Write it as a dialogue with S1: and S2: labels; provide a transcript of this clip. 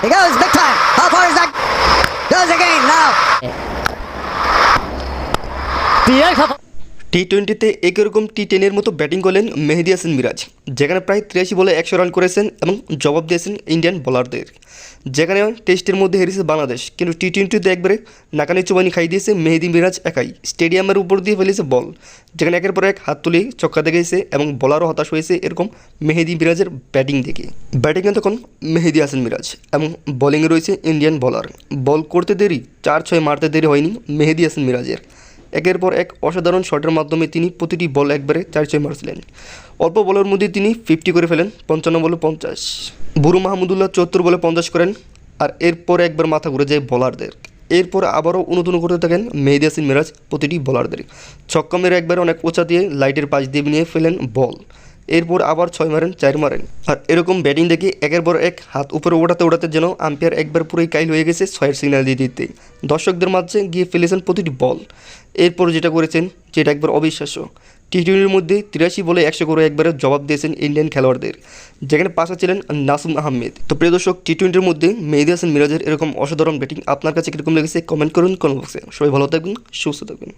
S1: He goes big time. How far is that? Goes again now.
S2: DX
S3: টি টোয়েন্টিতে একই রকম টি টেনের মতো ব্যাটিং করলেন মেহেদি হাসান মিরাজ, যেখানে প্রায় তিরাশি বলে একশো রান করেছেন এবং জবাব দিয়েছেন ইন্ডিয়ান বোলারদের। যেখানে টেস্টের মধ্যে হেরেছে বাংলাদেশ, কিন্তু টি টোয়েন্টিতে একবারে নাকানি চুবানি খাই দিয়েছে মেহেদি মিরাজ একাই। স্টেডিয়ামের উপর দিয়ে ফেলেছে বল, যেখানে একের পর এক হাত তুলে চক্কা দেখেছে এবং বলারও হতাশ হয়েছে এরকম মেহেদি মিরাজের ব্যাটিং দেখে। ব্যাটিংয়ে তখন মেহেদি হাসান মিরাজ এবং বোলিংয়ে রয়েছে ইন্ডিয়ান বোলার। বল করতে দেরি, চার ছয় মারতে দেরি হয়নি মেহেদি হাসান মিরাজের। একের পর এক অসাধারণ শটের মাধ্যমে তিনি প্রতিটি বল একবারে চার ছয় মারছিলেন। অল্প বলের মধ্যে তিনি ফিফটি করে ফেলেন, পঞ্চান্ন বলে পঞ্চাশ। বুরু মাহমুদুল্লাহ চুয়াত্তর বলে পঞ্চাশ করেন আর এরপর একবার মাথা ঘুরে যায় বলারদের। এরপর আবারও অনুতন করতে থাকেন মেহেদি হাসিন মিরাজ, প্রতিটি বলারদের। ছক্কা মেরে একবার অনেক ওচা দিয়ে লাইটের পাশ দিয়ে নিয়ে ফেলেন বল। এরপর আবার ছয় মারেন, চার মারেন। আর এরকম ব্যাটিং দেখে একের পর এক হাত উপরে ওঠাতে ওঠাতে যেন আম্পায়ার একবার পুরোই কাইল হয়ে গেছে ছয়ের সিগন্যাল দিয়ে দিতে। দর্শকদের মাঝে গিয়ে ফেলেছেন প্রতিটি বল। এরপর যেটা করেছেন, যেটা একবার অবিশ্বাস্য টি টোয়েন্টির মধ্যে তিরাশি বলে একশো করে একবারে জবাব দিয়েছেন ইন্ডিয়ান খেলোয়াড়দের, যেখানে পাশা ছিলেন নাসুম আহমেদ। তো প্রিয় দর্শক টি টোয়েন্টির মধ্যে মেহেদি হাসান মিরাজের এরকম অসাধারণ ব্যাটিং আপনার কাছে কীরকম লেগেছে? কমেন্ট করুন কমেন্ট বক্সে। সবাই ভালো থাকবেন, সুস্থ থাকবেন।